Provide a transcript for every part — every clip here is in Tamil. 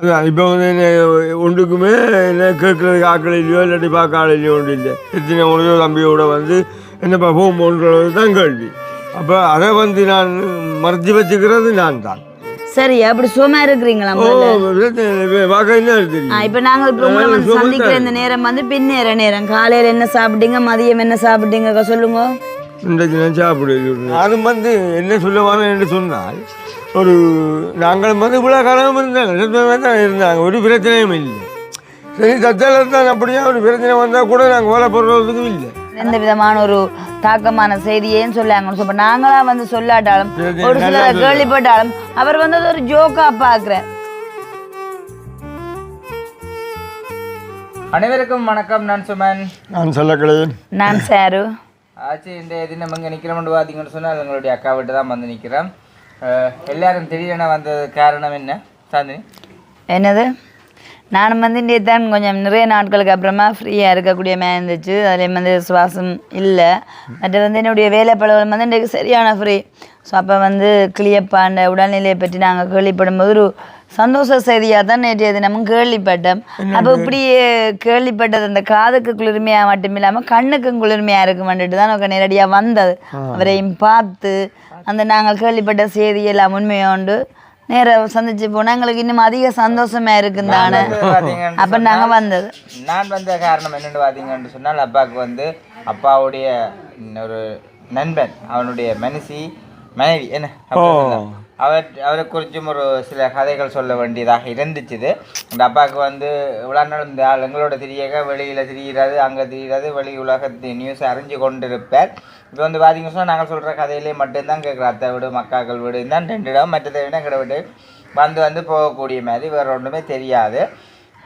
அதான் இப்போ வந்து என்ன ஒன்றுக்குமே என்ன கேட்குறதுக்கு ஆக்கள் இல்லையோ இல்லாட்டி பார்க்க ஆள் இல்லையோ ஒன்றும் இல்லை. எத்தனை உணவு தம்பியோட வந்து என்னப்பா போகும்போன்றது தான் கேள்வி. அப்போ அதை வந்து நான் மறைச்சி வச்சுக்கிறது நான் தான். சரி அப்படி சும்மா இருக்கிறீங்களா என்ன இப்ப நாங்க இப்ப சந்திக்கிற இந்த நேரம் வந்து பின்னேற நேரம். காலையில என்ன சாப்பிட்டீங்க மதியம் என்ன சாப்பிட்டீங்க சொல்லுங்க. இன்றைக்கு நான் சாப்பிடுவேன் அதுவும் வந்து என்ன சொல்லுவாங்க என்று சொன்னால் ஒரு நாங்கள் வந்து இவ்வளோ காலம் இருந்தாங்க தான் இருந்தாங்க ஒரு பிரச்சனையும் இல்லை. சரி தத்தால தான் அப்படியே ஒரு பிரச்சனை வந்தால் கூட நாங்கள் ஓலை போடுறதுக்கும் இல்லை. எந்த விதமான ஒரு தாக்கமான செய்தியேன்னு சொல்லாங்க இப்ப நாங்களா வந்து சொல்லாட்டாலும் ஒரு சில சொல்லு. கேள்விப்பட்டாலும் அவர் வந்து அது ஒரு ஜோக்கா பாக்குறார் அனைவருக்கும் வணக்கம் நான் சுமன். நான் சொல்லக்கலையன் நான் சாரு. ஆச்சு இந்த தினம் இங்கே நிற்கிறோம்னு பார்த்தீங்கன்னு சொன்னால் எங்களுடைய அக்கா வீட்டு தான் வந்து நிற்கிறோம் அஹ், எல்லாரும் திடீரென வந்தது காரணம் என்ன சாந்தினி? என்னது? நானும் வந்து இன்றைய தான் கொஞ்சம் நிறைய நாட்களுக்கு அப்புறமா ஃப்ரீயாக இருக்கக்கூடிய மே இருந்துச்சு. அதில் வந்து சுவாசம் இல்லை. மற்ற வந்து என்னுடைய வேலை பழகம் வந்து இன்றைக்கு சரியான ஃப்ரீ ஸோ அப்போ வந்து கிளியப்பாண்ட உடல்நிலையை பற்றி நாங்கள் கேள்விப்படும்போது ஒரு சந்தோஷ செய்தியாக தான் நேற்றைய தினமும் கேள்விப்பட்டோம். அப்போ இப்படி கேள்விப்பட்டது அந்த காதுக்கு குளிர்மையாக மட்டும் இல்லாமல் கண்ணுக்கும் குளிர்மையாக இருக்குமென்ட்டு தான் நமக்கு நேரடியாக வந்தது. அவரையும் பார்த்து அந்த நாங்கள் கேள்விப்பட்ட செய்தியெல்லாம் உண்மையோண்டு நேரா சந்திச்சு போனா எங்களுக்கு இன்னும் அதிக சந்தோஷமா இருக்கும் தானே பார்த்தீங்கன்னு அப்ப நாங்க வந்தது. நான் வந்த காரணம் என்னென்னு பார்த்தீங்கன்னு சொன்னால் அப்பாவுக்கு வந்து அப்பாவுடைய ஒரு நண்பன் அவனுடைய மனசி மனைவி என்ன. அவர் அவரை குறிச்சும் ஒரு சில கதைகள் சொல்ல வேண்டியதாக இருந்துச்சுது. அந்த அப்பாவுக்கு வந்து இவ்வளோ நாள் இந்த ஆள் எங்களோட திரியாக வெளியில் திரிகிறது அங்கே திரிகிறது வெளி உலகத்து நியூஸ் அறிஞ்சு கொண்டிருப்பார். இப்போ வந்து பார்த்தீங்கன்னு சொன்னால் நாங்கள் சொல்கிற கதையிலே மட்டும்தான் கேட்குற அத்தை வீடு மக்காக்கள் வீடு தான் ரெண்டு இடம் மற்ற விட எங்களை வீடு. வந்து வந்து போகக்கூடிய மாதிரி வேறு ஒன்றுமே தெரியாது.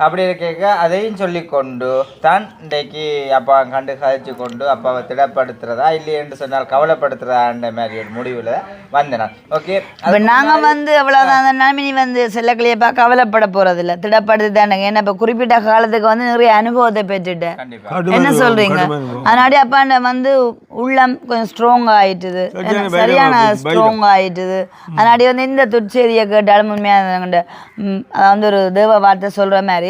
அப்படி இருக்க அதையும் சொல்லிக்கொண்டு தான் இன்றைக்கு அப்பா கண்டு கதைச்சு கொண்டு அப்பாவை திடப்படுத்துறதா இல்லை என்று சொன்னால் கவலைப்படுத்துறதான்ற மாதிரி ஒரு முடிவில் வந்தேன் நான் ஓகே இப்ப நாங்க வந்து அவ்வளவுதான். அந்த நிலைமை வந்து செல்லக்கிளியப்பா கவலைப்பட போறது இல்ல திடப்படுது தானேங்க ஏன்னா இப்ப குறிப்பிட்ட காலத்துக்கு வந்து நிறைய அனுபவத்தை பெற்றுட்டேன் என்ன சொல்றீங்க? அதனாடி அப்பாண்ட வந்து உள்ளம் கொஞ்சம் ஸ்ட்ராங் ஆயிட்டுது. சரியான என்ன, சரியான பைரம் ஸ்ட்ராங் ஆயிட்டுது. அதனாடி வந்து இந்த துட்செய்தியை கேட்டாலும் உண்மையாக அதாவது ஒரு தேவ வார்த்தை சொல்ற மாதிரி.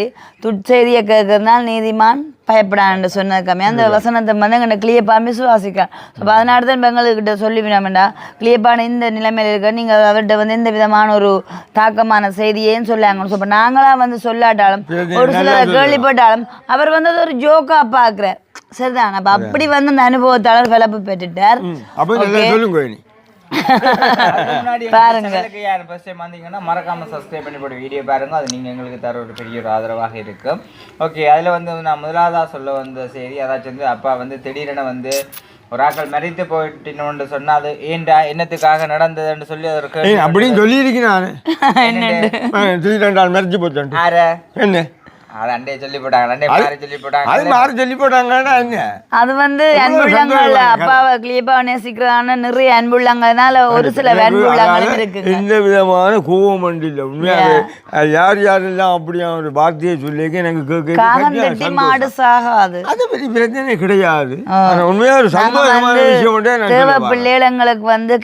துட்செய்தியை கேட்கறதுனால நீதிமான் பயப்படான்னு சொன்னதுக்காமே அந்த வசனத்தை வந்து எங்களை கிளியப்பான் விசுவாசிக்கலாம் ஸோ அதனால தான் பெங்களுக்கிட்ட சொல்லி விடாமண்டா கிளியப்பான இந்த நிலைமையில் இருக்க நீங்கள் அவர்கிட்ட வந்து எந்த விதமான ஒரு தாக்கமான செய்தியேன்னு சொல்லாங்கன்னு ஸோ இப்போ நாங்களாம் வந்து சொல்லாட்டாலும் ஒரு நல்லா சில சொல்லுங்க. கேள்விப்பட்டாலும் அவர் வந்து அது ஒரு ஜோக்கா பார்க்குறார். சரிதான்? அப்போ அப்படி வந்து அந்த அனுபவத்தாளர் விளப்பு பெற்றுட்டார். பாருங்க. ஃபர்ஸ்ட் டைம் வந்தீங்கன்னா மறக்காம சப்ஸ்கிரைப் பண்ணி போட்டு வீடியோ பாருங்க. அது நீங்க எங்களுக்கு தர ஒரு பெரிய ஒரு ஆதரவாக இருக்கும். ஓகே அதுல வந்து நான் முதலாவதா சொல்ல வந்த செய்தி அதாச்சும் வந்து அப்பா வந்து திடீரென வந்து ஒரு ஆக்கள் மறித்து போயிட்டுன்னு சொன்னா அது ஏன்டா என்னத்துக்காக நடந்ததுன்னு சொல்லி ஒரு அப்படின்னு சொல்லியிருக்கேன் நான். மறைச்சு போச்சேன் ஆற என்ன? அண்டே சொல்லி போட்டாங்க அண்டே மாறி சொல்லி போட்டாங்க அது மாறி சொல்லி போட்டாங்கன்னா என்ன? அது வந்து அன்புள்ளங்கள் அப்பாவை கிளியப்பாவை நேசிக்கிறான நிறைய அன்புள்ளங்கள்னால ஒரு சில அன்புள்ளங்களும் இருக்குங்க. எந்த விதமான கோவம் இல்லை உண்மையாக அது யார் யாரெல்லாம் அப்படியா ஒரு வார்த்தையை சொல்லிக்க எனக்கு கேட்க காகம் தட்டி மாடு சாகாது. அது பிரச்சனை கிடையாது. ஆனா உண்மையா ஒரு சந்தோஷமான வந்து விஷயம் தேவ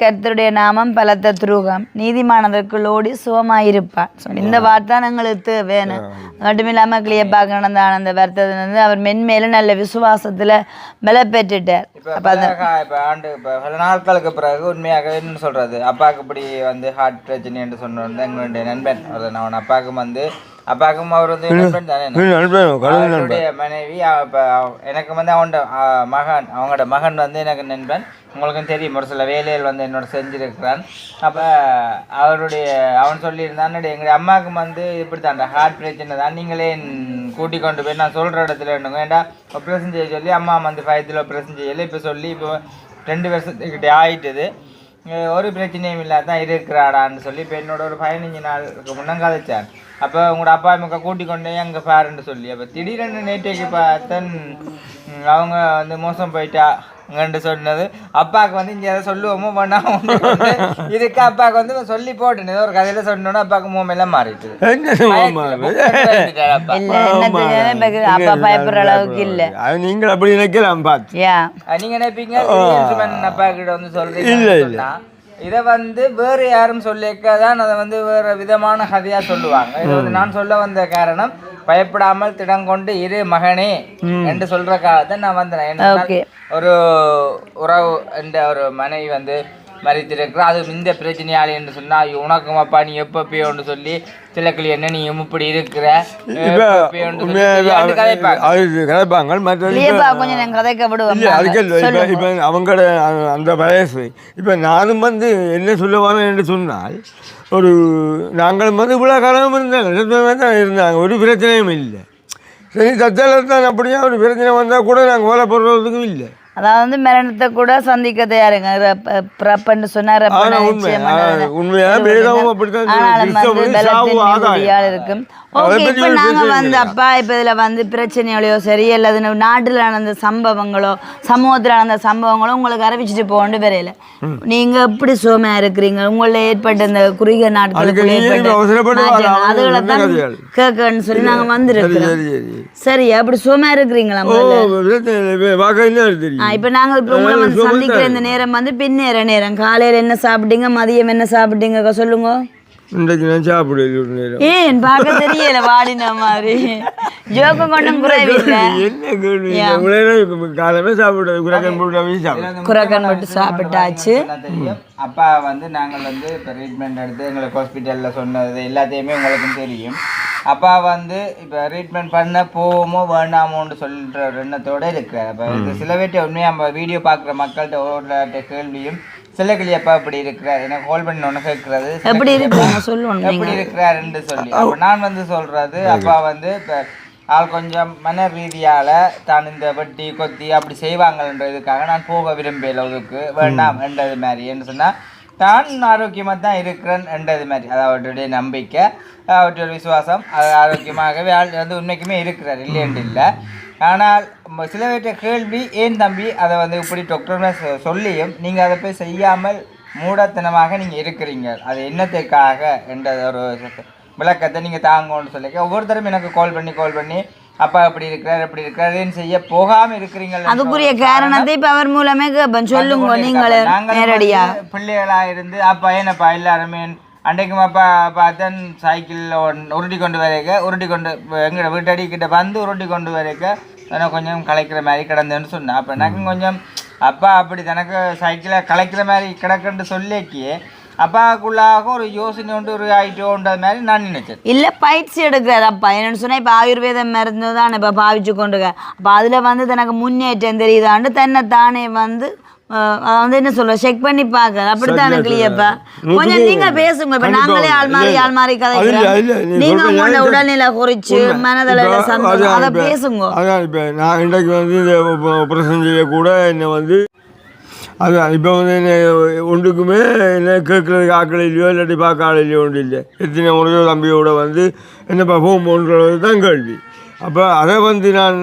கர்த்தருடைய நாமம் பலத்த துருகம். நீதிமானதற்குள் ஓடி சுகமாயிருப்பான். இந்த வார்த்தை எங்களுக்கு வேணும் மட்டும் நடந்த ஆனந்த வருத்தது வந்து அவர் மென்மேலும் நல்ல விசுவாசத்துல பல பெற்றுட்டார் இப்போ ஆண்டு பல நாட்களுக்கு பிறகு உண்மையாக என்ன சொல்றது? அப்பாவுக்கு இப்படி வந்து ஹார்ட் பிரச்சனை என்று சொன்னோன்னு எங்களுடைய நண்பன் அவன் அப்பாவுக்கும் வந்து அப்பாவுக்கும் அவர் வந்து நண்பன் தானே அவருடைய மனைவி எனக்கு வந்து அவன் மகன் அவங்களோட மகன் வந்து எனக்கு நண்பன். உங்களுக்கும் தெரியும் ஒரு சில வேலைகள் வந்து என்னோட செஞ்சிருக்கிறான். அப்போ அவருடைய அவன் சொல்லியிருந்தான் எங்களுடைய அம்மாவுக்கு வந்து இப்படி தான் ஹார்ட் பிரச்சனை தான். நீங்களே கூட்டி கொண்டு போய் நான் சொல்கிற இடத்துல இருந்துங்க. ஏன்டா ஆப்ரேஷன் செய்ய சொல்லி அம்மா வந்து ஃபயத்தில் ஆப்ரேஷன் செய்யலை இப்போ சொல்லி இப்போ ரெண்டு வருஷத்துக்கிட்டே ஆயிட்டுது. ஒரு பிரச்சனையும் இல்லாத தான் இருக்கிறாடான்னு சொல்லி இப்போ என்னோட ஒரு பதினஞ்சு நாளுக்கு முன்ன கதைச்சான் அப்போ உங்களோட அப்பா அம்மா கூட்டி கொண்டு அங்கே பாருன்னு சொல்லி. அப்போ திடீரென்று நேற்றைக்கு பார்த்தன் அவங்க வந்து மோசம் போயிட்டா அங்கன்ட்டு சொன்னது. அப்பாவுக்கு வந்து இங்கே எதை சொல்லுவோமோ வேணாம் இதுக்கு அப்பாவுக்கு வந்து சொல்லி போட்டுனது ஒரு கதையில சொன்னோன்னா அப்பாவுக்கு மூமெல்லாம் மாறிட்டு என்ன சும்மா அப்பா. பயப்படுற அளவுக்கு இல்ல. நீங்கள் அப்படி நினைக்கலாம் பார்த்து நீங்க நினைப்பீங்க? அப்பா கிட்ட வந்து சொல்றீங்க இல்ல, இதை வந்து வேறு யாரும் சொல்லிக்க தான் அதை வந்து வேறு விதமான கதையாக சொல்லுவாங்க. இதை வந்து நான் சொல்ல வந்த காரணம் பயப்படாமல் திடங்கொண்டு இரு மகனே என்று சொல்றதுக்காக தான் நான் வந்தேன். ஒரு உறவு என்ற ஒரு மனைவி வந்து மறித்திருக்கிறா அது இந்த பிரச்சனையாளி என்று சொன்னா ஐயோ, உனக்கும் அப்பா நீ எப்போ பேயோன்னு சொல்லி சிலக்கிளி என்ன நீ இப்படி இருக்கிற? கதைப்பாங்க. கொஞ்சம் அவங்களோட அந்த- வயசு. இப்போ நானும் வந்து என்ன சொல்ல வரேன் என்று சொன்னால் ஒரு நாங்களும் வந்து இவ்வளோ காலம் இருந்தாங்க. இருந்தாங்க. ஒரு பிரச்சனையும் இல்லை. சரி தத்தால தான் அப்படியே ஒரு பிரச்சனை வந்தால் கூட நாங்கள் ஓலை போடுறதுக்கும் இல்லை. அதாவது வந்து மரணத்தை கூட சந்திக்க தயாருங்க. ரப்ப- பிறப்புன்னு சொன்னா ரப்ப ஆனா உண்மை, நிச்சயம். ஆனாலும் வந்து பலத்தின் இருக்கும். ஓகே இப்போ ஒரு நாங்க பிரச்சனை வந்து. அப்பா இப்போ இதுல வந்து பிரச்சனைகளையோ சரி அல்லது நாட்டில் நடந்த சம்பவங்களோ சமூகத்தில் நடந்த சம்பவங்களோ உங்களுக்கு அறிவிச்சிட்டு போகண்டு வரையில. நீங்க எப்படி சோமையா இருக்கிறீங்க? உங்கள ஏற்பட்ட இந்த குறுகிய நீங்க ஏற்பட்ட அதுகளை தான். கேட்கன்னு சொல்லி நாங்க சரி வந்திருக்கிறோம். சரி அப்படி சோமையா இருக்கிறீங்களா இப்போ ஆ, இப்ப நாங்க இப்ப உங்களை வந்து சந்திக்கிற இந்த நேரம் வந்து பின்னேற நேரம். காலையில என்ன சாப்பிட்டீங்க மதியம் என்ன சாப்பிட்டீங்க சொல்லுங்க. இன்றைக்கு நான் நேரம். ஏன் பார்க்க தெரியல வாடின மாதிரி. கொண்டும் குறைவில்ல. என்ன நேரம் காலமே சாப்பிடுறது குரக்கன் போட்டு சாப்பிடுறேன் குரக்கன் மட்டும் சாப்பிட்டாச்சு. அப்பா வந்து நாங்கள் வந்து இப்போ ட்ரீட்மெண்ட் எடுத்து எங்களுக்கு ஹாஸ்பிட்டலில் சொன்னது எல்லாத்தையுமே உங்களுக்கும் தெரியும். அப்பா வந்து இப்போ ட்ரீட்மெண்ட் பண்ண போவோமோ வேண்டாமோன்னு சொல்கிற எண்ணத்தோட இருக்கிறார். அப்போ இது சில பேர்ட்ட உண்மையாக நம்ம வீடியோ பார்க்குற மக்கள்கிட்ட ஒவ்வொரு கேள்வியும் சில கிளி அப்பா இப்படி இருக்கிறார். எனக்கு கால் பண்ணி ஒன்று கேட்கறது சில எப்படி அப்பா சொல்லணும் எப்படி இருக்கிறாருன்னு சொல்லி. அப்போ நான் வந்து சொல்றது அப்பா வந்து இப்போ ஆள் கொஞ்சம் மன ரீதியால தான் இந்த வெட்டி கொத்தி அப்படி செய்வாங்கன்றதுக்காக நான் போக விரும்பல அதுக்கு வேண்டாம் என்றது மாதிரி. என்ன சொன்னா தான் ஆரோக்கியமாக தான் இருக்கிறேன் என்றது மாதிரி. அது அவருடைய நம்பிக்கை அவருடைய விசுவாசம் அது ஆரோக்கியமாகவே ஆள் வந்து உண்மைக்குமே இருக்கிறார். இல்லைன்னு இல்லை ஆனால் ம- சில பேர்ட்ட கேள்வி ஏன் தம்பி? அதை வந்து இப்படி டாக்டர் சொல்லியும் நீங்கள் அதை போய் செய்யாமல் மூடத்தனமாக நீங்கள் இருக்கிறீங்க. அது என்னத்துக்காக என்ற ஒரு விளக்கத்தை நீங்கள் தாங்கன்னு சொல்லிக்க ஒவ்வொருத்தரும் எனக்கு கால் பண்ணி கால் பண்ணி அப்பா எப்படி இருக்கிறார் எப்படி இருக்கிறார் ஏன் செய்ய போகாமல் இருக்கிறீங்க அதுக்குரிய காரணத்தை இப்ப அவர் மூலமே சொல்லுங்க நீங்களே நேரடியா. பிள்ளைகளா இருந்து அப்பா ஏனப்பா எல்லாருமே அன்றைக்கும் அப்பா பார்த்தன் சைக்கிளில் உருட்டி கொண்டு வரைக்க உருட்டி கொண்டு எங்களோட வீட்டடி கிட்ட வந்து உருட்டி கொண்டு வரைக்க எனக்கு கொஞ்சம் கலைக்கிற மாதிரி கிடந்தேன்னு சொன்னேன். அப்போ எனக்கு கொஞ்சம் அப்பா அப்படி தனக்கு சைக்கிளை கலைக்கிற மாதிரி கிடக்குன்னு சொல்லிக்கி அப்பாவுக்குள்ளாக ஒரு யோசனை உண்டு ஒரு ஆயிட்டோன்ற மாதிரி நான் நினைச்சேன். இல்ல பயிற்சி எடுக்கிறார் அப்பா என்னன்னு சொன்னா இப்ப ஆயுர்வேத மருந்து தான் இப்ப பாவிச்சு கொண்டு அப்ப அதுல வந்து தனக்கு முன்னேற்றம் தெரியுதாண்டு தன்னை தானே வந்து வந்து என்ன சொல்ற? செக் பண்ணி பார்க்க அப்படித்தானே கிளியப்பா கொஞ்சம் நீங்க பேசுங்க. இப்ப நாங்களே ஆள் மாறி ஆள் மாறி கதைக்கிறோம். நீங்க உங்களோட உடல்நிலை குறிச்சு மனதள இப்போ சந்தோஷம். அதை பேசுங்க. அதான் இப்போ நான் இன்றைக்கு வந்து இந்த ஆப்ரேஷன் செய்யக்கூட என்னை வந்து அதான் இப்போ வந்து என்ன ஒன்றுக்குமே என்ன கேட்குறதுக்கு ஆக்கள் இல்லையோ இல்லாட்டி பார்க்க ஆள் இல்லையோ ஒன்றும் இல்லை. எத்தனை முறையோ தம்பியோட வந்து என்னப்பா போகும்போன்றது தான் கேள்வி. அப்போ அதை வந்து நான்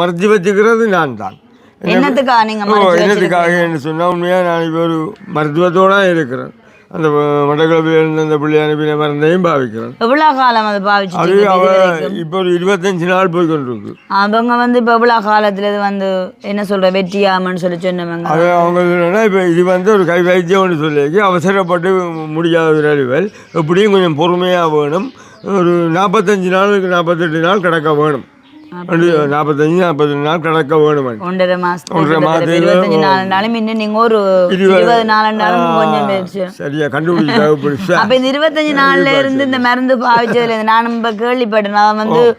மறைச்சி வச்சுக்கிறது நான் தான். என்ன- என்னத்துக்காக நீங்க ஓ, மறைச்சு என்னத்துக்காக என்று சொன்னால் உண்மையாக நான் இப்போ ஒரு மருத்துவத்தோடு இருக்கிறேன். அந்த மட்டக்களப்பில் இருந்த அந்த பிள்ளை அனுப்பின மருந்தையும் பாவிக்கிறேன். எவ்வளவு காலம் அது பாவிச்சு அது அவ இப்போ ஒரு இருபத்தஞ்சு நாள் போய் கொண்டிருக்கு. அவங்க வந்து இப்ப எவ்வளவு காலத்துல இது வந்து என்ன சொல்ற வெற்றியாமன்னு சொல்லி சொன்னவங்க? அது அவங்க என்னன்னா இப்போ இது வந்து ஒரு கை வைத்தியம்னு சொல்லி அவசரப்பட்டு முடியாத ஒரு அறிவல் எப்படியும் கொஞ்சம் பொறுமையாக வேணும். ஒரு நாற்பத்தஞ்சு நாளுக்கு நாற்பத்தெட்டு நாள் கிடக்க வேணும். நாற்பத்தஞ்சு நாள் வேணும் ஒன்றரை ஒன்றரை இன்னும் ஒரு இருபது- இருபது நாலுனாலும் கொஞ்சம் பேச்சு. சரியா கண்டுபிடிச்சா பிடிச்சா. அப்ப இந்த இருபத்தஞ்சு நாள்ல இருந்து இந்த மருந்து பாவிச்சதுல இருந்து நான் இப்ப கேள்விப்பட்டேன். வந்து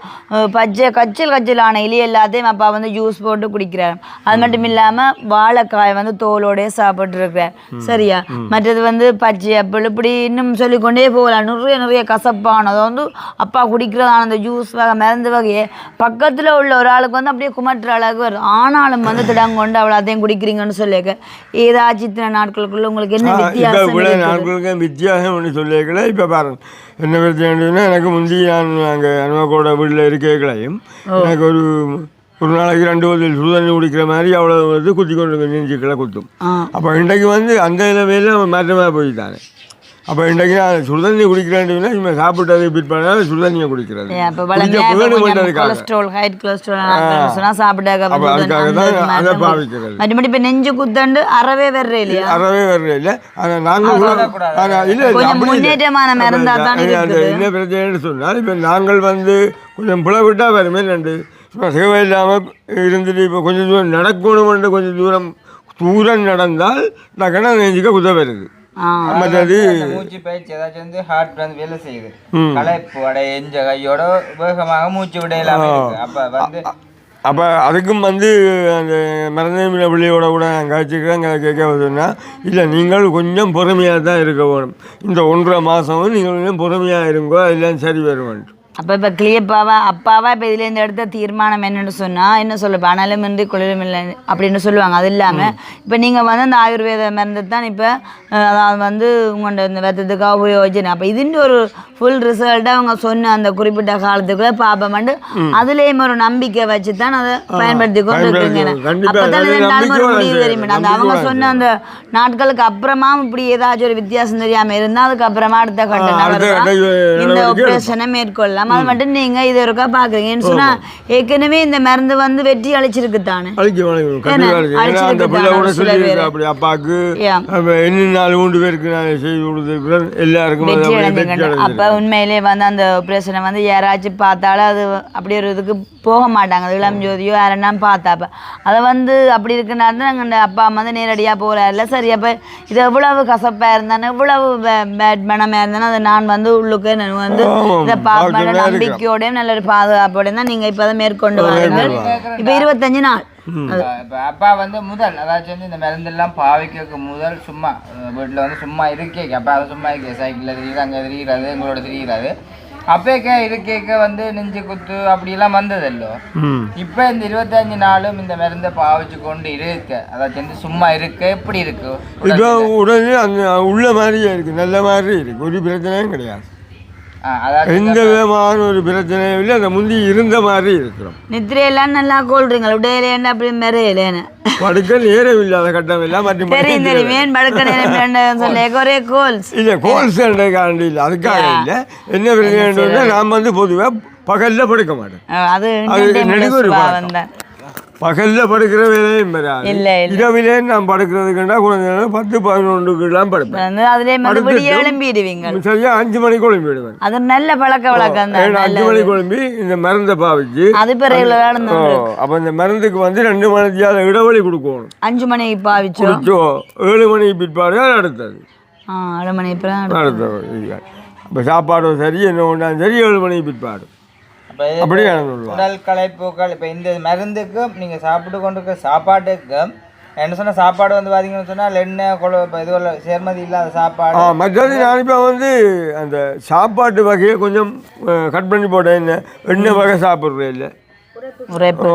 பச்சை கச்சல் கச்சலான இலி எல்லாத்தையும் அப்பா வந்து ஜூஸ் போட்டு குடிக்கிறார். அது மட்டும் இல்லாம வாழைக்காய் வந்து தோலோடய சாப்பிட்டு இருக்கிறார். சரியா? மற்றது வந்து பச்சை அப்பள் இப்படி இன்னும் சொல்லிக்கொண்டே போகலாம். நிறைய நிறைய கசப்பானது. வந்து அப்பா குடிக்கிறதான அந்த ஜூஸ் வகை மருந்து வகையை பக்கத்துல உள்ள ஒரு ஆளுக்கு வந்து அப்படியே குமட்டுற அளவுக்கு வருது ஆனாலும் வந்து திடங்கொண்டு அவளை அதையும் குடிக்கிறீங்கன்னு சொல்லியிருக்க. ஏதாச்சும் இத்தனை நாட்களுக்குள்ள உங்களுக்கு என்ன வித்தியாசம் இவ்வளோ? நாட்களுக்கு வித்தியாசம் ஒன்று சொல்லியிருக்கல. இப்போ பாருங்க என்ன பிரச்சனைன்னா எனக்கு முந்தி நான் அங்கே அனுமக்கோட வீட்டில் இருக்கலையும் எனக்கு ஒரு ஒரு நாளைக்கு ரெண்டு பதில் சுடுதண்ணி குடிக்கிற மாதிரி அவ்வளோ வந்து குத்தி கொண்டு நெஞ்சுக்களை குத்தும். அப்போ இன்றைக்கு வந்து அந்த அவன் மாற்றமாக போயிட்டானே. அப்போ இன்றைக்கு நான் சுடுதண்ணி குடிக்கிறேன் இவன் சாப்பிட்டது பிற்பாடு சுடுதண்ணியை குடிக்கிறது. கொலஸ்ட்ரால் ஹைட் கொலஸ்ட்ரால் சொன்னா சாப்பிட்டாக்க அப்ப அதுக்காக தான் அதை பாவிக்கிறது. மறுபடி இப்ப நெஞ்சு குத்தண்டு அறவே வர்ற இல்லையா அறவே வரல இல்லை ஆனால் நாங்கள் இல்லை. முன்னேற்றமான மருந்தா தான். என்ன பிரச்சனைன்னு சொன்னால் இப்போ நாங்கள் வந்து கொஞ்சம் புலவிட்டா வருமே நண்டு சும்மா சேவை இல்லாமல் இருந்துட்டு இப்போ கொஞ்சம் தூரம் நடக்கணுமென்று கொஞ்சம் தூரம் தூரம் நடந்தால் நகன நெஞ்சுக்க குத வருது ஆ மற்றது மூச்சு பயிற்சி ஏதாச்சும் வந்து ஹார்ட் வந்து வேலை செய்யுது. களைப்பு அடைய எஞ்ச கையோட வேகமாக மூச்சு விட இல்லாம இருக்கு. அப்ப வந்து அப்போ அதுக்கும் வந்து அந்த மறந்த பிள்ளையோட கூட நான் காய்ச்சிக்கிறேன் கேட்க சொன்னால் இல்லை நீங்கள் கொஞ்சம் பொறுமையாக தான் இருக்க வேணும். இந்த ஒன்றரை மாதமும் நீங்கள் கொஞ்சம் பொறுமையாக இருங்கோ எல்லாம் சரி வருவான்ட்டு அப்ப இப்ப கிளியப்பாவா அப்பாவா இப்ப இதுல இருந்து எடுத்த தீர்மானம் என்னன்னு சொன்னா என்ன சொல்ல அனலும் இன்றி குளிரும் இல்லை அப்படின்னு சொல்லுவாங்க. அது இல்லாம இப்ப நீங்க வந்து அந்த ஆயுர்வேத மருந்து தான் இப்ப அதாவது வந்து உங்களோட இந்த வெத்தத்துக்காக உபயோகிச்சு அப்ப இதுன்ற ஒரு ஃபுல் ரிசல்ட்டா அவங்க சொன்ன அந்த குறிப்பிட்ட காலத்துக்குள்ள பாப்பமாண்டு அதுலயும் ஒரு நம்பிக்கை வச்சு தான் அதை பயன்படுத்தி கொண்டு இருக்கீங்க. அப்பதான் அது ரெண்டாலும் ஒரு முடிவு. தெரியும்? அந்த அவங்க சொன்ன அந்த நாட்களுக்கு அப்புறமா இப்படி ஏதாச்சும் ஒரு வித்தியாசம் தெரியாம இருந்தா அதுக்கப்புறமா அடுத்த கட்ட இந்த ஆப்ரேஷனை மேற்கொள்ளலாம். அது மட்டும் நீங்க இது ஒருக்கா பாக்குறீங்கன்னு சொன்னா ஏற்கனவே இந்த மருந்து வந்து வெற்றி அழிச்சிருக்கு. தானே. அப்படி அப்பாவுக்கு. என்ன நாலு மூன்று பேருக்கு நான் செய்து கொடுத்துருக்கிறேன். எல்லாருக்கும் அப்ப. உண்மையிலேயே வந்து அந்த ஆப்ரேஷனை வந்து யாராச்சும் பார்த்தாலும் அது அப்படி ஒரு இதுக்கு போக மாட்டாங்க. அது இளம் ஜோதியோ யாருன்னா பார்த்தா அப்ப. அதை வந்து அப்படி இருக்குன்னா தான் நாங்கள் அப்பா அம்மா வந்து நேரடியாக போகிறாருல சரி அப்போ இது எவ்வளவு கசப்பாக இருந்தானே எவ்வளவு பேட் மனமாக இருந்தானே அதை நான் வந்து உள்ளுக்கு வந்து இதை பார்ப்பேன். நம்பிக்கையோடையும் நல்ல ஒரு பாபாதுகாப்போடையும் தான் நீங்கள் இப்போ அதை மேற்கொண்டு வாருங்கள். இப்போ இருபத்தஞ்சு நாள். இப்ப அப்பா வந்து முதல் அதாச்சும் வந்து இந்த மருந்தெல்லாம் பாவிக்கிறதுக்கு முதல் சும்மா வீட்டுல வந்து சும்மா இருக்கே. அப்பா அது சும்மா இருக்கே. சைக்கிளில் திரியுது அங்கே திரியிறாரு எங்களோட திரியிறாரு அப்பேக்க இருக்கேக்க வந்து நெஞ்சு குத்து அப்படியெல்லாம் வந்ததல்லோ. இப்போ இந்த இருபத்தஞ்சு நாளும் இந்த மருந்தை பாவிச்சு கொண்டு இருக்க. அதாச்சும் வந்து சும்மா இருக்க. எப்படி இருக்கு? இப்போ உடனே அந்த உள்ள மாதிரியே இருக்கு. நல்ல மாதிரி இருக்கு. ஒரு பிரச்சனையும் கிடையாது. எந்த விதமான ஒரு பிரச்சனையும் இல்லை அந்த முந்தி இருந்த மாதிரி இருக்கிறோம். நித்திரையெல்லாம் நல்லா கொள்றீங்க உடையிலேன்னு அப்படி மெறையிலேன்னு படுக்க நேரம் இல்லாத கட்டம் இல்லை மற்றும் தெரியும் தெரியும். ஏன் படுக்க நேரம் சொல்ல ஒரே கோல்ஸ். இல்லை கோல்ஸ் காண்டி இல்லை. அதுக்காக இல்லை. என்ன பிரச்சனை நான் வந்து பொதுவாக பகலில் படுக்க மாட்டேன். அது அது பகலில் படுக்கிற வேலையும் இல்ல. இரவிலே நான் படுக்கிறதுக்குண்டா குழந்தை பத்து பதினொன்றுக்குலாம் படுப்பேன். அதுலயே விடிய எழும்பிடுவீங்க சரியா அஞ்சு மணிக்கு குழம்பிடுவேன் அது நல்ல பழக்க வழக்கம் தான் அஞ்சு மணிக்கு குழம்பி இந்த மருந்தை பாவிச்சு அது இப்போ ஓ, அப்போ இந்த மருந்துக்கு வந்து ரெண்டு மணித்தியால இடைவெளி கொடுக்கணும். அஞ்சு மணிக்கு பாவிச்சோம் குடிச்சோ ஏழு மணிக்கு பிற்பாடு அது அடுத்தது. ஏழு மணி அடுத்தது அப்போ சாப்பாடும் சரி என்ன ஒன்றாலும் சரி ஏழு மணிக்கு பிற்பாடு. சொல்லுவேன் உடல் களைப்புகள் இப்போ இந்த மருந்துக்கும் நீங்கள் சாப்பிட்டு கொண்டிருக்க சாப்பாட்டுக்கும் என்ன சொன்ன சாப்பாடு வந்து பார்த்தீங்கன்னு சொன்னால் எண்ணெய் கொழு இப்போ இது சேர்மதி இல்லாத சாப்பாடு. மற்றது நான் இப்போ வந்து அந்த சாப்பாட்டு வகையை கொஞ்சம் கட் பண்ணி போட்டேன் என்ன. எண்ணெய் வகை சாப்பிட்றேன் இல்லை உரைப்பு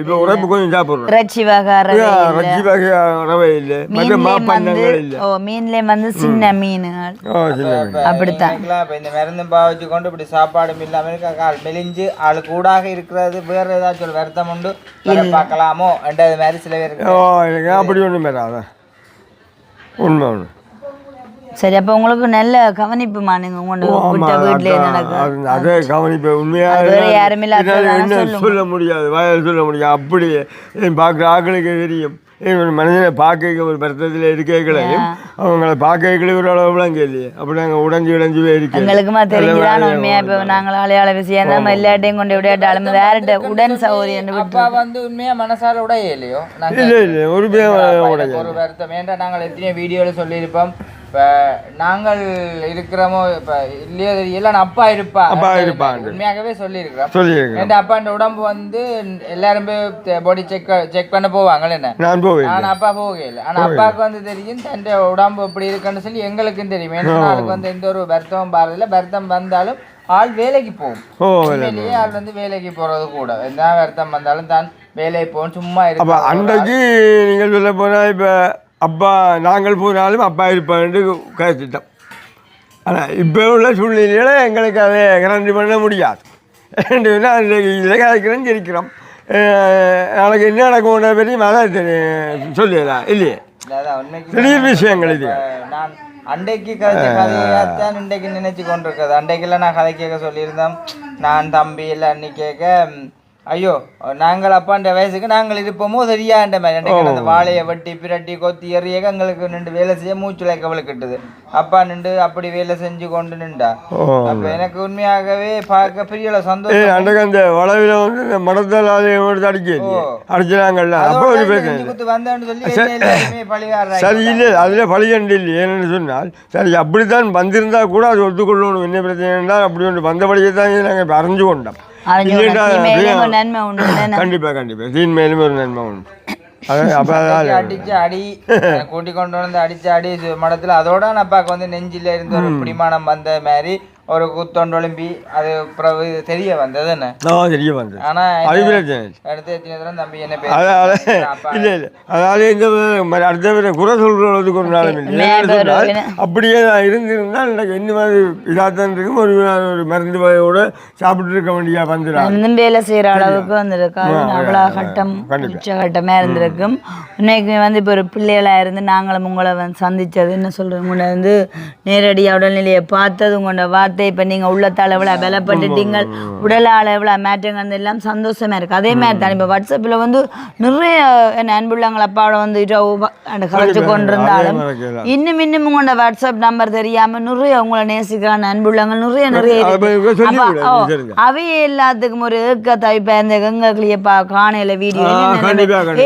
இப்போ உரைப்பு கொஞ்சம் சாப்பிட்றேன் இறைச்சி வகை ரச்சி வகை ரவை இல்லை. மற்ற மாப்பண்ணங்கள் இல்லை. ஓ மீன்லேயும் வந்து சின்ன மீன்கள். அப்படித்தான். இப்போ இந்த மருந்தும் பாவிச்சு கொண்டு இப்படி சாப்பாடும் இல்லாமல் இருக்க கால் மெலிஞ்சு ஆள் கூடாக இருக்கிறது. வேறு ஏதாச்சும் ஒரு வருத்தம் உண்டு? வேற பார்க்கலாமோ? என்றது மாதிரி சில பேருக்கு. ஓ எனக்கு அப்படி ஒன்றும் வராத? உண்மை ஒன்று சரி அப்போ உங்களுக்கு நல்ல கவனிப்புமா நீங்கள் உங்களோட வீட்டிலே நடக்கும் அது- கவனிப்பு உண்மையாக யாரும் என்ன. சொல்ல முடியாது வாயால் சொல்ல முடியாது. அப்படியே ஏன் பார்க்குற ஆக்களுக்கு தெரியும். ஒரு மனிதனை பார்க்க ஒரு வருத்தத்தில் இருக்கலையும் அவங்கள பார்க்கல ஒரு அளவுலாம் கேள்வி. அப்படி நாங்கள் உடஞ்சி உடஞ்சி இருக்கேன். எங்களுக்குமா தெரிஞ்சுதான் உண்மையா? இப்போ நாங்கள் ஆளையாள விஷயம் நம்ம எல்லாட்டையும் கொண்டு விளையாட்டாலும் வேற உடன் சௌகரியம் அப்பா வந்து உண்மையா மனசார உடைய இல்லையோ நாங்க இல்லை இல்லை ஒரு உடைய ஒரு வருத்தம். ஏன்டா நாங்கள் எத்தனையோ வீடியோவில் சொல்லியிருப்போம். இப்போ நாங்கள் இருக்கிறோமோ இப்போ இல்லையோ தெரியல. நான் அப்பா இருப்பா. அப்பா இருப்பாண்டு. உண்மையாகவே சொல்லியிருக்கிறோம். சொல்லியிருக்கேன் என் அப்பாண்ட உடம்பு வந்து எல்லாரும் போய் பாடி செக் செக் பண்ண போவாங்கல்ல என்ன? நான் போவேன் ஆனா அப்பா போகல ஆனா அப்பாவுக்கு வந்து தெரியும் தன் உடம்பு எப்படி இருக்குன்னு சொல்லி எங்களுக்கும் தெரியும். ஏன்னா வந்து எந்த ஒரு வருத்தமும் பாருதில்ல வருத்தம் வந்தாலும் ஆள் வேலைக்கு போகும். உண்மையிலேயே ஆள் வந்து வேலைக்கு போறது கூட. எந்த வருத்தம் வந்தாலும் தான் வேலைக்கு போகும். சும்மா இருக்கு அன்றைக்கு நீங்கள் சொல்ல போனால் இப்போ அப்பா நாங்கள் போனாலும் அப்பா இருப்பான்னு கழிச்சிட்டோம் ஆனால் இப்போ உள்ள சூழ்நிலையில் எங்களுக்கு அதை கரண்டி பண்ண முடியாது. ஏன்னா அன்றைக்கு இதில் கதைக்கிறோம் ஜெயிக்கிறோம். நாளைக்கு என்ன நடக்கும் பெரிய அதான் சொல்லிடலாம் இல்லையே? திடீர் விஷயங்கள் இது. அன்றைக்கு கதைச்ச கதையாத்தான் இன்றைக்கு நினைச்சு கொண்டிருக்கிறது. அன்றைக்கெல்லாம் நான் கதை கேட்க சொல்லியிருந்தோம் நான் தம்பி இல்லை அன்னி கேட்க ஐயோ நாங்கள் அப்பான்ற வயசுக்கு நாங்கள் இருப்போமோ சரியான்ற மாதிரி. அந்த வாழையை வெட்டி பிரட்டி கொத்தி எறிய எங்களுக்கு நின்று வேலை செய்ய மூச்சுல கவலைக்கிட்டது அப்பா நின்று அப்படி வேலை செஞ்சு கொண்டு நின்றா. அப்ப எனக்கு உண்மையாகவே பார்க்க பெரிய சந்தோஷம். அந்த வளவில் வந்து இந்த மடத்தால் அதை எடுத்து அடிக்க அடிச்சாங்கல்ல அப்போ ஒரு குத்து வந்தேன்னு சொல்லி பழிகாரராக்கி சரி. இல்லை அதில் பழிகண்டு இல்லை. ஏன்னு சொன்னால் சரி அப்படித்தான் வந்திருந்தா கூட அது ஒத்துக்கொள்ளணும். என்ன பிரச்சனை என்றால் அப்படி ஒன்று வந்தபடியே தான் நாங்கள் அறிஞ்சு கொண்டோம். கண்டிப்பா கண்டிப்பா. தீன் மேலும் ஒரு நன்மை உண்டு. அடிச்சு அடி. கூட்டி கொண்டு வந்து அடிச்சு அடி மடத்துல. அதோட நான் அப்பாவுக்கு வந்து நெஞ்சில இருந்து ஒரு பிடிமானம் வந்த மாதிரி ஒரு குத்தொண்டு ஒளிம்பி அது பிறகு தெரிய வந்தது என்ன? தெரிய வந்தது. ஆனா அது என்ன- பிரச்சனை இல்லை. அடுத்த எத்தனை தடவை தம்பி என்ன இல்லை இல்லை. அதாவது இந்த மாதிரி அடுத்த குறை சொல்கிறதுக்கு ஒரு நாளும் இல்லை அப்படியே நான் இருந்திருந்தால் எனக்கு என்ன மாதிரி இதாக தான் இருக்கும். ஒரு ஒரு மருந்து வகையோட சாப்பிட்டு இருக்க வேண்டிய வந்துடும் இன்னும் வேலை செய்யற அளவுக்கு வந்திருக்காது அவ்வளோ கட்டம் கண்டிப்பா. உச்ச கட்டமாக இருந்திருக்கும். இன்னைக்கு வந்து இப்போ ஒரு பிள்ளைகளாக இருந்து நாங்களும் உங்களை வந்து சந்திச்சது. என்ன சொல்கிறோம் உங்களை வந்து நேரடியாக உடல்நிலையை பார்த்தது உங்களோட வார்த்தை இப்போ நீங்கள் உள்ளத்தால் எவ்வளோ பலப்பட்டுட்டீங்க உடலால் எவ்வளோ மாற்றங்கள் எல்லாம் சந்தோஷமா இருக்கு. அதே மாதிரி தான். இப்போ வாட்ஸ்அப்பில் வந்து நிறைய என் அன்புள்ளங்கள் அப்பாவோட வந்து கலைச்சு கொண்டிருந்தாலும். இன்னும் இன்னும் உங்களோட வாட்ஸ்அப் நம்பர் தெரியாம நிறைய உங்களை நேசிக்கிறான அன்புள்ளங்கள் நிறைய நிறைய. அவையே எல்லாத்துக்கும் ஒரு ஏக்க தவிப்ப இந்த கங்கக்கிளியப்பா காணையில வீடியோ.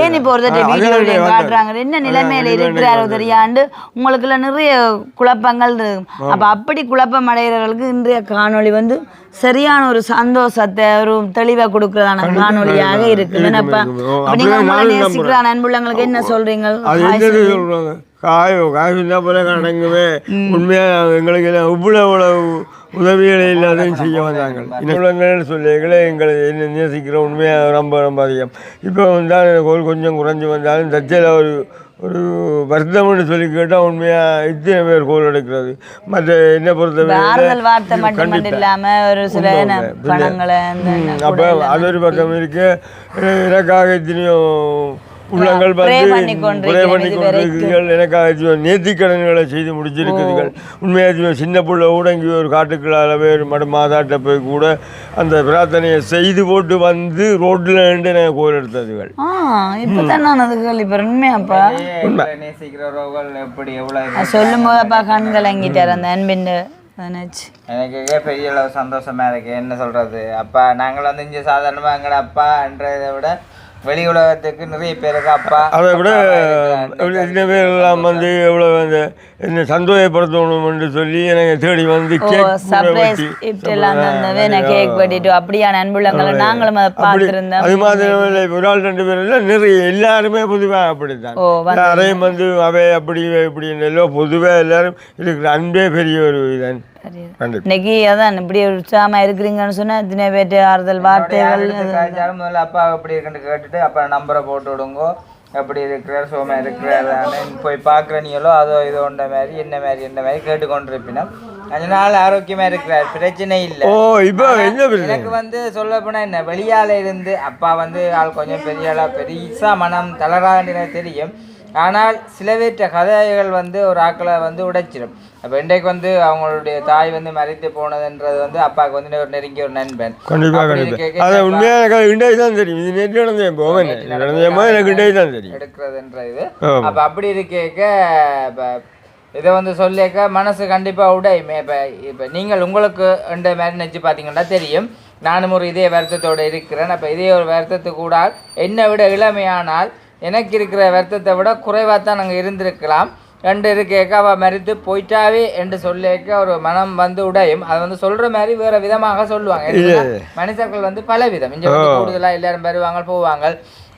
ஏன் இப்போ ஒரு ஆ, அது வீடியோ காட்டுறாங்க? என்ன நிலைமையில இருக்கிறாரோ தெரியாண்டு உங்களுக்குள்ள நிறைய குழப்பங்கள் இருக்கு. அப்ப அப்படி குழப்பம் அடைகிறவர்களுக்கு இன்றைய காணொளி வந்து சரியான ஒரு சந்தோஷத்தை ஒரு தெளிவா கொடுக்கறதான காணொளியாக இருக்குது. அப்ப நீங்க உங்களை அன்புள்ளங்களுக்கு என்ன சொல்றீங்க. சொல்றாங்க காயோ காய் சொன்னா போல கடங்குமே உண்மையா எங்களுக்கு இவ்வளவு உதவிகளை இல்லாதையும் செய்ய வந்தாங்க இவ்வளோங்கன்னு சொல்லிகளே எங்களை என்ன நேசிக்கிற உண்மையாக ரொம்ப ரொம்ப அதிகம். இப்போ வந்தால் கோல் கொஞ்சம் குறைஞ்சி வந்தாலும் தச்சையில் ஒரு ஒரு வருத்தம்னு சொல்லி கேட்டால் உண்மையாக இத்தனை பேர் கோல் எடுக்கிறது. மற்ற என்ன பொறுத்தவரை ஆறுதல் வார்த்தை மட்டும் மட்டும் இல்லாம ஒரு சில அப்போ அது ஒரு பக்கம் இருக்கு. எனக்காக எத்தனையோ உள்ளங்கள் Pray வந்து பண்ணி கொண்டிருக்கிறேன் pray பண்ணி இது வரைக்கும். கொண்டிருக்கிறீர்கள் எனக்காக நேர்த்திக்கடன்களை செய்து முடிச்சிருக்கிறீர்கள். உண்மையாக சின்ன புள்ள ஊடங்கி ஒரு காட்டுக்குள்ளால போய் ஒரு மட மாதாட்ட போய் கூட அந்த பிரார்த்தனையை செய்து போட்டு வந்து ரோட்டில் நின்று எனக்கு கோயில் எடுத்ததுகள். சொல்லும் போது அப்பா? கண் கலங்கிட்டார் அந்த அன்பின் எனக்கு பெரிய அளவு சந்தோஷமா இருக்கு. என்ன சொல்றது? அப்பா நாங்கள் வந்து இங்க சாதாரணமா எங்கட அப்பான்றதை விட வெளி உலகத்துக்கு நிறைய பேருக்கு அப்பா அதை விட. இந்த பேர் எல்லாம் வந்து எவ்வளோ அந்த என்ன சந்தோஷப்படுத்தணும் என்று சொல்லி எனக்கு தேடி வந்து சர்ப்ரைஸ் வெட்டி கிஃப்ட் எல்லாம் தந்தவே நான் கேக் வெட்டிட்டு அப்படியான அன்புள்ளங்களை நாங்களும் அதை பார்த்துருந்தோம். அது மாத்திரம் இல்லை ஒரு ஆள் ரெண்டு பேர் இல்லை நிறைய எல்லாருமே பொதுவாக அப்படித்தான். வந்து- யாரையும் வந்து அவை அப்படி இவை இப்படின்னு எல்லாம் பொதுவாக எல்லாரும் இருக்கிற அன்பே பெரிய ஒரு. கண்டிப்பாக இன்னைக்கு அதான் இப்படி ஒரு உற்சாகமா இருக்கிறீங்கன்னு சொன்னா இத்தனை பேர்ட்டு ஆறுதல் வார்த்தைகள் முதல்ல அப்பா எப்படி இருக்குன்னு கேட்டுட்டு அப்பா நம்பரை போட்டு விடுங்கோ. எப்படி இருக்கிறார் சோமா இருக்கிறார் போய் பார்க்குற நீங்களோ அதோ இதோ உண்ட மாதிரி என்ன மாதிரி என்ன மாதிரி கேட்டுக்கொண்டிருப்பினா கொஞ்ச நாள் ஆரோக்கியமா இருக்கிறார் பிரச்சனை இல்லை. ஓ இப்போ என்ன எனக்கு வந்து சொல்ல போனா என்ன வெளியால இருந்து அப்பா வந்து ஆள் கொஞ்சம் பெரிய ஆளா பெருசா மனம் எனக்கு தெரியும். ஆனால் சில பேற்ற கதைகள் வந்து ஒரு ஆக்களை வந்து உடைச்சிடும். அப்போ இன்றைக்கு வந்து அவங்களுடைய தாய் வந்து மறைத்து போனதுன்றது வந்து அப்பாவுக்கு வந்து ஒரு நெருங்கிய ஒரு நண்பன். கண்டிப்பாக கண்டிப்பாக அதை உண்மையாக இண்டை தான் தெரியும். இது நேற்று நடந்த போவேன். எனக்கு இண்டை தான் தெரியும். எடுக்கிறதுன்ற இது. அப்ப அப்படி இருக்கேக்க இப்போ இதை வந்து சொல்லிக்க மனசு கண்டிப்பா உடையுமே. இப்போ இப்போ நீங்கள் உங்களுக்கு என்ற மாதிரி நினச்சி பார்த்தீங்கன்னா தெரியும். நானும் ஒரு இதே வருத்தத்தோட இருக்கிறேன். அப்போ இதே ஒரு வருத்தத்து கூட என்னை விட இளமையானால் எனக்கு இருக்கிற வருத்தத்தை விட குறைவாக தான் நாங்கள் இருந்திருக்கலாம். ரெண்டு இருக்கேக்க அவள் மறித்து போயிட்டாவே என்று சொல்லிக்க ஒரு மனம் வந்து உடையும். அது வந்து சொல்ற மாதிரி வேற விதமாக சொல்லுவாங்க. மனுஷர்கள் வந்து பல விதம் இங்க வந்து கூடுதலா எல்லாரும் வருவாங்க போவாங்க.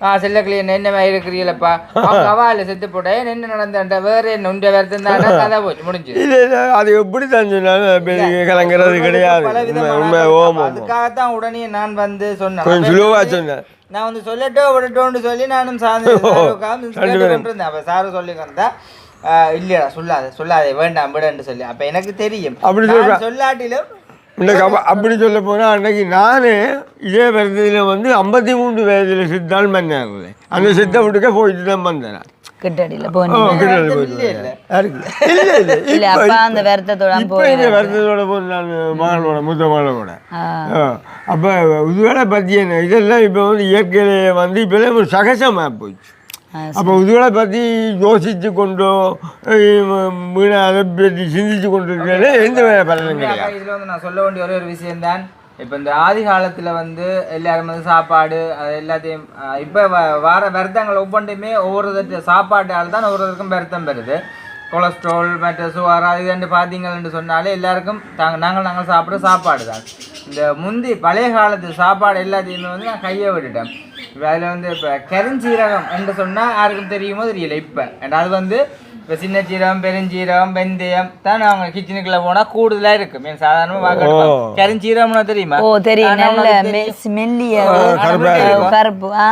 ஆ செல்லக்கிளி என்ன மாதிரி இருக்கிறீங்களப்பா? அவால செத்து போட்டேன் என்ன நடந்தேன்டா வேற என்ன உண்ட வருத்தம் தானே கதை போச்சு முடிஞ்சு. அது எப்படி தான் சொன்னாலும் கலங்கிறது கிடையாது. அதுக்காகத்தான் உடனே நான் வந்து சொன்னேன். கொஞ்சம் வந்து சொன்னேன். நான் வந்து சொல்லட்டோ விடட்டோன்னு சொல்லி நானும் சார்ந்து கொண்டிருந்தேன். அப்ப சாரு சொல்லி வந்தா இல்லையா சொல்லாத சொல்லாதே வேண்டாம் விடன்னு சொல்லி. அப்ப எனக்கு தெரியும். அப்படி. சொல்லாட்டிலும் இன்னைக்கு அப்ப அப்படி சொல்ல போனால் அன்னைக்கு நானே இதே வருடத்தில் வந்து ஐம்பத்தி மூன்று வயதில் சித்தால் மன்னாரில். அந்த சித்த வீட்டுக்கே போயிட்டு தான் வந்தேன் நான். கிட்டடியில் மகளோட மூத்த ஆ. அப்போ உதுவேளை பற்றி என்ன? இதெல்லாம் இப்போ வந்து இயற்கையிலே வந்து இப்போலாம் ஒரு சகஜமாக போயிடுச்சு. அப்போ உதுவேளை பற்றி யோசித்து கொண்டோ வீணை அதை பற்றி சிந்திச்சு கொண்டு இருக்கிறது எந்த வேலை பலனும் கிடையாது இதுல வந்து நான் சொல்ல வேண்டிய ஒரே ஒரு விஷயம்தான் இப்போ இந்த ஆதி காலத்துல வந்து எல்லாரும் வந்து சாப்பாடு அது எல்லாத்தையும் இப்ப வ- வார வருத்தங்கள் ஒவ்வொன்றுமே ஒவ்வொரு தட்டு சாப்பாட்டால் தான் ஒவ்வொருத்தருக்கும் வருத்தம் பெறுது கொலஸ்ட்ரால் மற்ற சுகார் அது ரெண்டு பார்த்தீங்கன்னு சொன்னாலே எல்லாருக்கும் தாங்க நாங்கள் நாங்கள் சாப்பிட்ற சாப்பாடு தான் இந்த முந்தி பழைய காலத்து சாப்பாடு எல்லாத்தையுமே வந்து நான் கையை விட்டுட்டேன் இப்போ அதில் வந்து இப்போ கருஞ்சீரகம் என்று சொன்னால் யாருக்கும் தெரியுமோ தெரியல இப்போ. அது வந்து இப்போ சின்ன சீரகம் பெருஞ்சீரகம் வெந்தயம் தான் அவங்க கிச்சனுக்குள்ள போனால் கூடுதலாக இருக்கு. மீன் சாதாரணமாக பார்க்கலாம் கருஞ்சீரகம்னா தெரியுமா? ஓ தெரியும். நல்ல. ஸ்மெல்லியா கருப்பா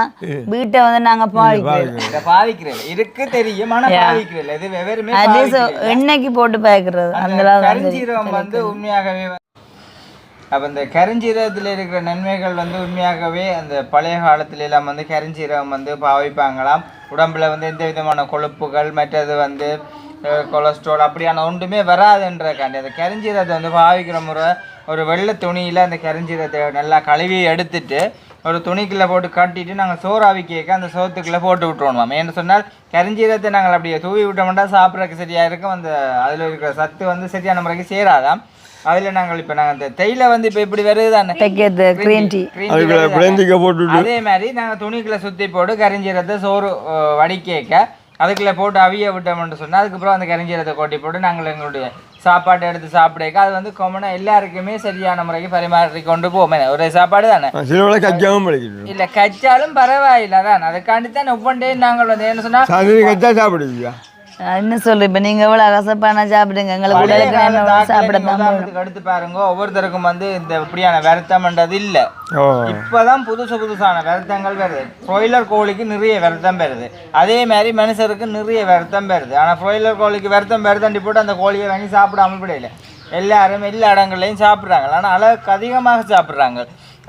வீட்டை வந்து நாங்க பாவிக்கிறோம். இதை பாவிக்கிறேன். இருக்கு தெரியும். ஆனால் பாவிக்கிறேன். இது பாவிக்கிறேன். எண்ணெய்க்கு போட்டு பாய்க்கிறது. அந்த கருஞ்சீரகம் வந்து உண்மையாகவே அப்போ இந்த கரிஞ்சீரகத்தில் இருக்கிற நன்மைகள் வந்து உண்மையாகவே அந்த பழைய காலத்துல எல்லாம் வந்து கருஞ்சீரகம் வந்து பாவிப்பாங்களாம். உடம்புல வந்து எந்த விதமான கொழுப்புகள் மற்றது வந்து கொலஸ்ட்ரால் அப்படியான ஒன்றுமே வராதுன்றக்காண்டி அந்த கரிஞ்சீரத்தை வந்து பாவிக்கிற முறை ஒரு வெள்ளை துணியில் அந்த கரஞ்சீரத்தை நல்லா கழுவி எடுத்துட்டு ஒரு துணிக்குள்ளே போட்டு கட்டிட்டு நாங்கள் சோறாவி கேட்க அந்த சோத்துக்குள்ளே போட்டு விட்டுருவோம் ஏன்னு சொன்னால் கரிஞ்சீரத்தை நாங்கள் அப்படியே தூவி விட்டோம்னா சாப்பிட்றதுக்கு சரியாக இருக்கும். அந்த அதில் இருக்கிற சத்து வந்து சரியான முறைக்கு சேராதாம். அதில் நாங்கள் இப்போ நாங்கள் அந்த தேயிலை வந்து இப்போ இப்படி வருது தானே தைக்கிறது கிரீன் டீ green tea. அதுக்குள்ள தானே? பிளேந்திக்க போட்டுட்டு. அதே மாதிரி நாங்கள் துணிக்குள்ள சுற்றி போட்டு கரிஞ்சீரத்தை சோறு அஹ், வடிக்கேக்க அதுக்குள்ளே போட்டு அவிய விட்டோம்னு சொன்னால் அதுக்கப்புறம் அந்த கரிஞ்சீரத்தை கொட்டி போட்டு நாங்கள் எங்களுடைய சாப்பாட்டை எடுத்து சாப்பிடக்க. அது வந்து காமனாக எல்லாருக்குமே சரியான முறைக்கு பரிமாறி கொண்டு போவோம் ஒரே சாப்பாடு தானே இல்ல கச்சாலும் பரவாயில்ல அதான். அதுக்காண்டி தான் ஒவ்வொன்றே நாங்கள் வந்து என்ன சொன்னா கச்சா சாப்பிடுவியா? என்ன சொல்ற இப்ப நீங்க எவ்வளவு கசப்பான சாப்பிடுங்க. எங்களுக்கு உடலுக்கு சாப்பிட எடுத்து பாருங்க. ஒவ்வொருத்தருக்கும் வந்து இந்த இப்படியான வருத்தம்ன்றது இல்ல. இப்பதான் புதுசு புதுசான வருத்தங்கள் வருது. ப்ராய்லர் கோழிக்கு நிறைய வருத்தம் வருது. அதே மாதிரி மனுஷருக்கு நிறைய வருத்தம் வருது. ஆனா ப்ராய்லர் கோழிக்கு வருத்தம் வருத்தண்டி போட்டு அந்த கோழியை வாங்கி சாப்பிடாம விடையில எல்லாரும் எல்லா இடங்கள்லையும் சாப்பிட்றாங்க. ஆனால் அளவுக்கு அதிகமாக சாப்பிட்றாங்க.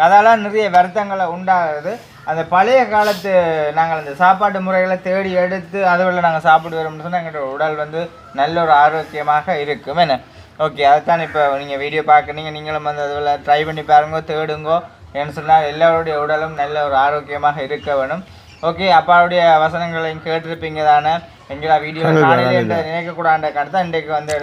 அதால நிறைய வருத்தங்களை உண்டாகுது. அந்த பழைய காலத்து நாங்கள் அந்த சாப்பாட்டு முறைகளை தேடி எடுத்து அதுவரை நாங்கள் சாப்பிட்டு வரோம்னு சொன்னால் எங்களோட உடல் வந்து நல்ல ஒரு ஆரோக்கியமாக இருக்கும். என்ன? ஓகே அதுதான் இப்போ நீங்கள் வீடியோ பார்க்குறீங்க. நீங்களும் வந்து அதில் ட்ரை பண்ணி பாருங்க தேடுங்கோ ஏன்னு சொன்னால் எல்லாருடைய உடலும் நல்ல ஒரு ஆரோக்கியமாக இருக்க வேணும். ஓகே அப்பாவுடைய வசனங்களையும் கேட்டிருப்பீங்க தானே? எங்களா வீடியோ காலையில் நினைக்கக்கூடாத கருத்தை இன்றைக்கு வந்து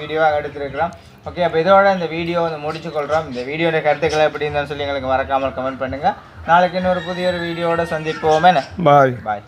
வீடியோவாக எடுத்திருக்கிறோம். ஓகே அப்போ இதோட இந்த வீடியோ வந்து முடிச்சுக்கொள்கிறோம் இந்த வீடியோட கருத்துக்களை எப்படி இருந்ததுன்னு சொல்லி எங்களுக்கு மறக்காமல் கமெண்ட் பண்ணுங்கள் நாளைக்கு இன்னொரு புதிய ஒரு வீடியோவோட சந்திப்போமே. பாய் பாய்